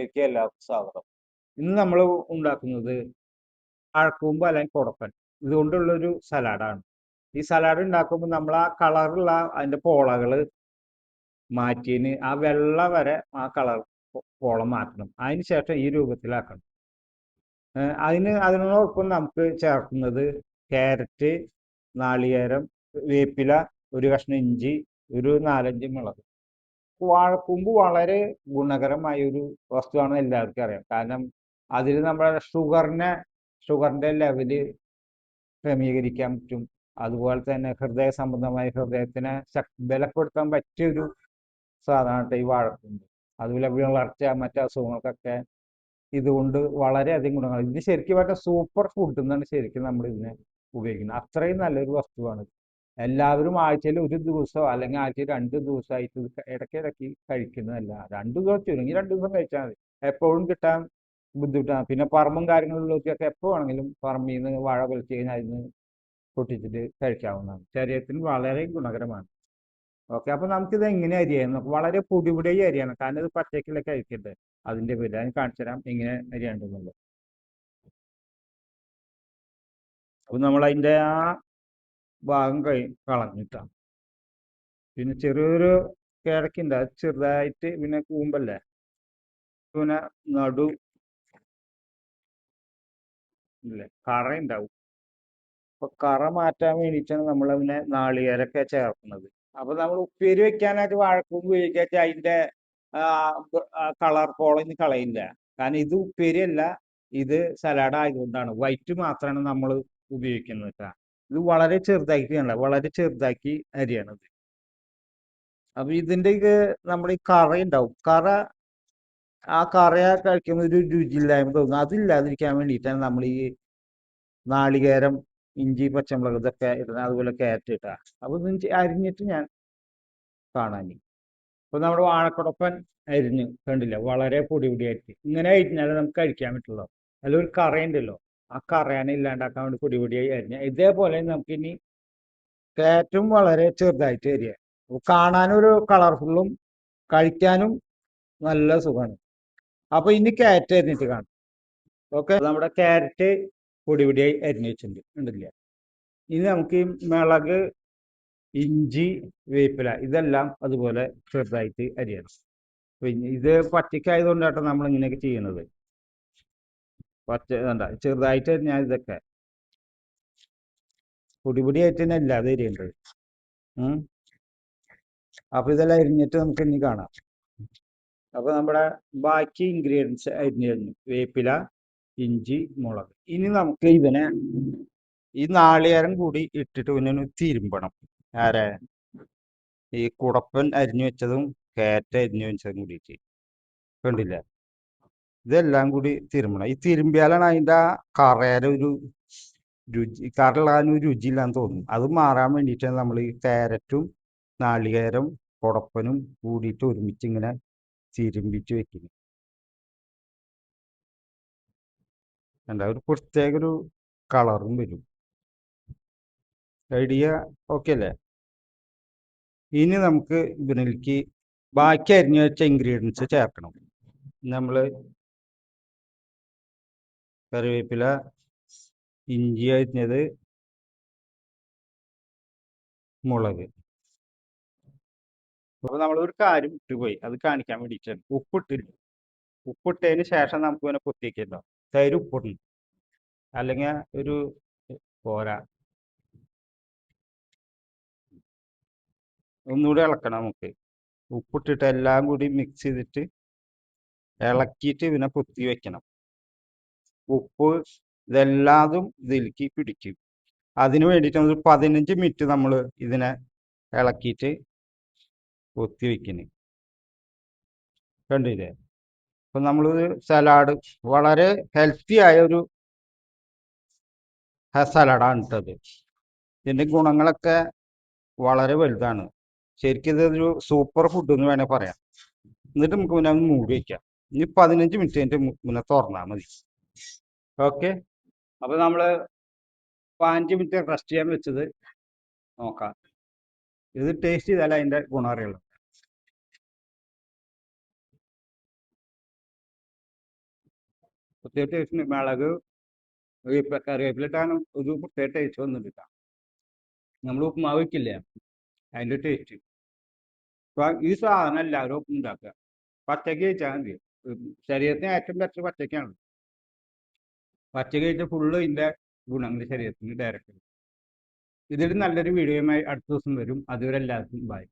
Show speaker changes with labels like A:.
A: വീഡിയോയിലേക്ക് എല്ലാവർക്കും സ്വാഗതം ഇന്ന് നമ്മൾ ഉണ്ടാക്കുന്നത് അഴക്കൂമ്പ് അല്ലെങ്കിൽ കൊടക്കൻ ഇതുകൊണ്ടുള്ളൊരു സലാഡാണ്. ഈ സലാഡ് ഉണ്ടാക്കുമ്പോൾ നമ്മൾ ആ കളറുള്ള അതിന്റെ പോളകൾ മാറ്റിയതിന് ആ വെള്ള വരെ ആ കളർ പോളം മാറ്റണം. അതിന് ശേഷം ഈ രൂപത്തിലാക്കണം. അതിന് അതിനോടൊപ്പം നമുക്ക് ചേർക്കുന്നത് ക്യാരറ്റ് നാളികേരം വേപ്പില ഒരു കഷ്ണം ഇഞ്ചി ഒരു നാലഞ്ച് മുളക്. വാഴക്കൂമ്പ് വളരെ ഗുണകരമായ ഒരു വസ്തുവാണ് എല്ലാവർക്കും അറിയാം. കാരണം അതിൽ നമ്മുടെ ഷുഗറിനെ ഷുഗറിന്റെ ലെവൽ ക്രമീകരിക്കാൻ പറ്റും. അതുപോലെ തന്നെ ഹൃദയ സംബന്ധമായ ഹൃദയത്തിനെ ബലപ്പെടുത്താൻ പറ്റിയ ഒരു സാധനമാണ് ഈ വാഴക്കൂമ്പ്. അതുപോലെ വിളർച്ച മറ്റു അസുഖങ്ങൾക്കൊക്കെ ഇതുകൊണ്ട് വളരെയധികം ഗുണങ്ങൾ ഇത് ശരിക്കും പറഞ്ഞാൽ സൂപ്പർ ഫുഡ് എന്നാണ് ശരിക്കും നമ്മൾ ഇതിനെ ഉപയോഗിക്കുന്നത്. അത്രയും നല്ലൊരു വസ്തുവാണ് എല്ലാവരും ആഴ്ചയിൽ ഒരു ദിവസം അല്ലെങ്കിൽ ആഴ്ചയിൽ രണ്ട് ദിവസമായിട്ട് ഇടയ്ക്കിടയ്ക്ക് കഴിക്കുന്നതല്ല. രണ്ട് ദിവസം ചുരുങ്ങി രണ്ട് ദിവസം കഴിച്ചാൽ മതി. എപ്പോഴും കിട്ടാൻ ബുദ്ധിമുട്ടാണ് പിന്നെ പറമ്പും കാര്യങ്ങളിലൊക്കെ എപ്പോൾ വേണമെങ്കിലും പറമ്പിൽ നിന്ന് വാഴ കൊലിച്ച് കഴിഞ്ഞാൽ അതിന് പൊട്ടിച്ചിട്ട് കഴിക്കാവുന്നതാണ്. ശരീരത്തിന് വളരെ ഗുണകരമാണ്. ഓക്കെ അപ്പൊ നമുക്കിത് എങ്ങനെ അരിയാണ് നമുക്ക് വളരെ പൊടിപൊടിയായി പൊടി അരിയാണ്. കാരണം ഇത് പച്ചക്കിലൊക്കെ കഴിക്കട്ടെ അതിന്റെ പേര് ഞാൻ കാണിച്ചു തരാം എങ്ങനെ അരിയാണ്ടെന്നുള്ളത്. അപ്പൊ നമ്മൾ അതിന്റെ ആ ഭാഗം കഴി കളഞ്ഞിട്ടാണ്. പിന്നെ ചെറിയൊരു കിഴക്കുണ്ട് അത് ചെറുതായിട്ട് പിന്നെ കൂമ്പല്ലേ? പിന്നെ നടു ഇല്ലേ? കറ ഉണ്ടാവും അപ്പൊ കറ മാറ്റാൻ വേണ്ടിയിട്ടാണ് നമ്മൾ അതിനെ നാളികേരൊക്കെ ചേർക്കുന്നത്. അപ്പൊ നമ്മൾ ഉപ്പേരി വെക്കാനായിട്ട് വാഴക്കൂമ്പ് ഉപയോഗിക്കാച്ച അതിന്റെ കളർ കോളഞ്ഞ് കളയില്ല കാരണം ഇത് ഉപ്പേരി അല്ല ഇത് സലാഡ് ആയതുകൊണ്ടാണ്. വൈറ്റ് മാത്രമാണ് നമ്മൾ ഉപയോഗിക്കുന്നത് കേട്ടോ ഇത് വളരെ ചെറുതാക്കി കണ്ട വളരെ ചെറുതാക്കി അരിയണത് അപ്പൊ ഇതിന്റെ നമ്മുടെ ഈ കറ ഉണ്ടാവും. കറ ആ കറ കഴിക്കുമ്പോൾ ഒരു രുചിയില്ലായ്മ തോന്നും. അതില്ലാതിരിക്കാൻ വേണ്ടിയിട്ടാണ് നമ്മൾ ഈ നാളികേരം ഇഞ്ചി പച്ചമുളക് ഇതൊക്കെ ഇടുന്നത്. അതുപോലെ ക്യാരറ്റ് ഇട്ടാ. അപ്പൊ ഇത് അരിഞ്ഞിട്ട് ഞാൻ കാണാൻ ഇപ്പൊ നമ്മുടെ വാഴക്കുടപ്പൻ അരിഞ്ഞ് കണ്ടില്ല? വളരെ പൊടി പൊടിയായിട്ട്. ഇങ്ങനെ അരിഞ്ഞാലേ നമുക്ക് കഴിക്കാൻ പറ്റുള്ളൂ. അതിലൊരു കറയുണ്ടല്ലോ. ആ കറയാനെ ഇല്ലാണ്ടാക്കാൻ വേണ്ടി പൊടി പൊടിയായി അരിഞ്ഞ. ഇതേപോലെ നമുക്ക് ഇനി ക്യാരറ്റും വളരെ ചെറുതായിട്ട് അരിയ. ഒരു കളർഫുള്ളും കഴിക്കാനും നല്ല സുഖമാണ്. അപ്പൊ ഇനി ക്യാരറ്റ് അരിഞ്ഞിട്ട് കാണും. ഓക്കെ? നമ്മുടെ കാരറ്റ് പൊടി പൊടിയായി അരിഞ്ഞ് വെച്ചിട്ടുണ്ട്. ഉണ്ടല്ല ഇനി നമുക്ക് ഈ മിളക് ഇഞ്ചി വേപ്പില ഇതെല്ലാം അതുപോലെ ചെറുതായിട്ട് അരിയണം. ഇത് പച്ചക്കായതുകൊണ്ടാട്ടോ നമ്മൾ ഇങ്ങനെയൊക്കെ ചെയ്യുന്നത്. പച്ച വേണ്ട ചെറുതായിട്ട് ഞാൻ ഇതൊക്കെ പൊടി പൊടിയായിട്ട് തന്നെ അല്ലാതെ അരിയേണ്ടത് ഉം. അപ്പൊ ഇതെല്ലാം അരിഞ്ഞിട്ട് നമുക്ക് ഇനി കാണാം. അപ്പൊ നമ്മുടെ ബാക്കി ഇൻഗ്രീഡിയൻസ് അരിഞ്ഞു കഴിഞ്ഞു. വേപ്പില ഇഞ്ചി മുളക്. ഇനി നമുക്ക് ഇതിനെ ഈ നാളികേരം കൂടി ഇട്ടിട്ട് ഒന്ന് തിരുമ്പണം. ആരെ? ഈ കുടപ്പൻ അരിഞ്ഞു വെച്ചതും കാറ്റ് അരിഞ്ഞു വെച്ചതും കൂടിയിട്ട്. കണ്ടില്ല? ഇതെല്ലാം കൂടി തിരുമ്പണം ഈ തിരുമ്പിയാലാണ് അതിന്റെ ആ കറയുടെ ഒരു രുചി കറയുള്ളതിന് ഒരു രുചിയില്ലാന്ന് തോന്നും അത് മാറാൻ വേണ്ടിയിട്ടാണ് നമ്മൾ ഈ കാരറ്റും നാളികേരം കുടപ്പനും കൂടിയിട്ട് ഒരുമിച്ച് ഇങ്ങനെ തിരുമ്പിച്ച് വെക്കുന്നത് എന്താ ഒരു പ്രത്യേക ഒരു കളറും വരും. ഐഡിയ ഓക്കെ അല്ലേ? ഇനി നമുക്ക് ഇതിലേക്ക് ബാക്കി അരിഞ്ഞു വെച്ച ഇൻഗ്രീഡിയൻസ് ചേർക്കണം. നമ്മൾ കറിവേപ്പില ഇഞ്ചി മുളക്. അപ്പൊ നമ്മൾ ഒരു കാര്യം വിട്ടുപോയി അത് കാണിക്കാൻ വേണ്ടിയിട്ടാണ്. ഉപ്പിട്ടില്ല ഉപ്പിട്ടതിന് ശേഷം നമുക്ക് ഇങ്ങനെ കുത്തിക്കല്ലോ തൈര് ഉപ്പിടണം. അല്ലെങ്കിൽ ഒരു പോരാ. ഒന്നുകൂടി ഇളക്കണം നമുക്ക്. ഉപ്പിട്ടിട്ട് എല്ലാം കൂടി മിക്സ് ചെയ്തിട്ട് ഇളക്കിയിട്ട് ഇതിനെ കുത്തി വെക്കണം ഉപ്പ് ഇതെല്ലാതും ഇതിലേക്ക് പിടിക്കും അതിന് വേണ്ടിയിട്ട് നമ്മൾ പതിനഞ്ച് മിനിറ്റ് നമ്മൾ ഇതിനെ ഇളക്കിയിട്ട് കൊത്തി വെക്കുന്നു കണ്ടില്ലേ? അപ്പം നമ്മൾ സലാഡ് വളരെ ഹെൽത്തി ആയ ഒരു സലാഡാണ് ഇട്ടത്. ഇതിന്റെ ഗുണങ്ങളൊക്കെ വളരെ വലുതാണ്. ശരിക്കും ഇതൊരു സൂപ്പർ ഫുഡ് എന്ന് വേണേൽ പറയാം. എന്നിട്ട് നമുക്ക് പിന്നെ മൂടി വയ്ക്കാം ഇനി പതിനഞ്ച് മിനിറ്റ് കഴിഞ്ഞിട്ട് പിന്നെ തുറന്നാൽ മതി. ഓക്കെ. അപ്പൊ നമ്മൾ അഞ്ച് മിനിറ്റ് റെസ്റ്റ് ചെയ്യാൻ വെച്ചത് നോക്കാം. ഇത് ടേസ്റ്റ് ചെയ്താലേ അതിന്റെ ഗുണം അറിയുള്ളൂ പ്രത്യേക ടേസ്റ്റ് മിളക് കറിവേപ്പിലിട്ടാണ് ഒരു പ്രത്യേക ടേസ്റ്റ് വന്നിട്ട് നമ്മൾ ഉപ്പുമാവ് വയ്ക്കില്ലേ അതിന്റെ ടേസ്റ്റ് അപ്പൊ ഈ സാധനം എല്ലാവരും ഉണ്ടാക്കുക. പച്ചക്ക് കഴിച്ചാൽ മതി. ശരീരത്തിന് ഏറ്റവും ബെറ്റർ പച്ചക്കാണ് പച്ചക്ക് കഴിച്ച ഫുള്ള് ഇതിന്റെ ഗുണങ്ങൾ ശരീരത്തിന് ഡയറക്റ്റ് ഇതിൽ നല്ലൊരു വീഡിയോയുമായി അടുത്ത ദിവസം വരും. അതുവരെ എല്ലാവർക്കും ബൈ